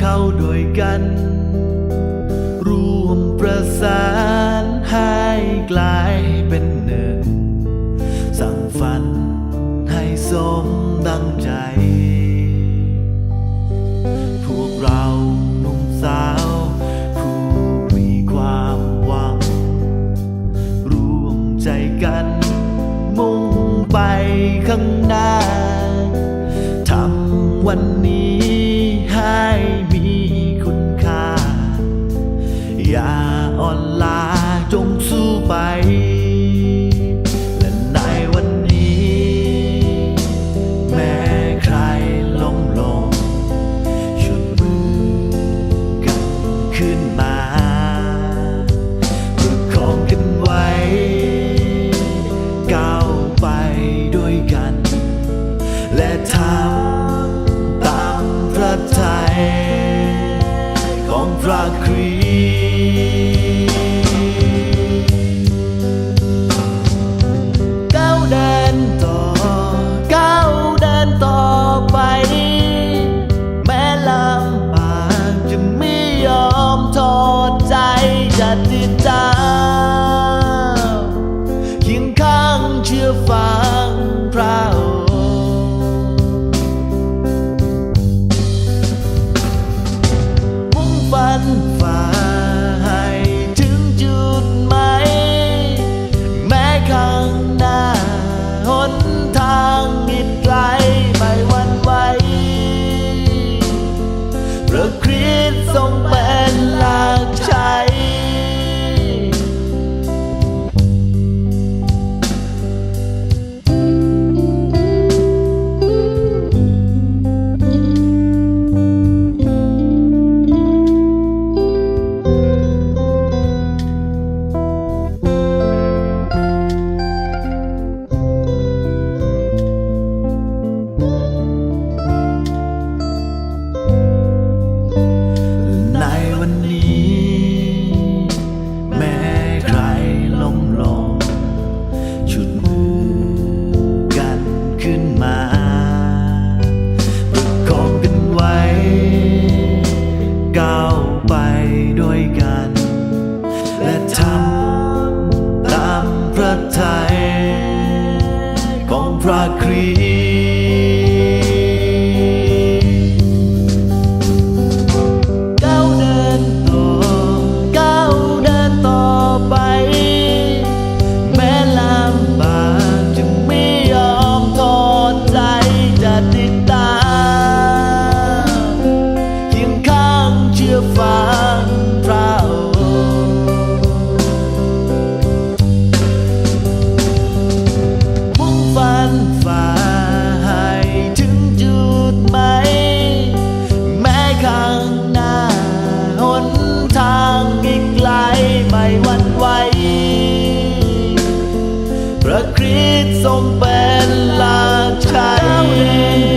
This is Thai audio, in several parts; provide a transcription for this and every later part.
เข้าด้วยกัน รวมประสานให้กลายเป็นหนึ่ง สั่งฝันให้สมดังใจ พวกเราหนุ่มสาว ผู้มีความหวัง รวมใจกัน มุ่งไปข้างหน้าทำวันนี้ ไป A creed song be now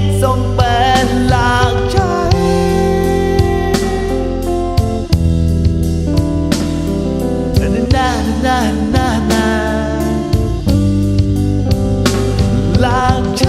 ตส่งเป็นหลักใจนานานานาหลักใจ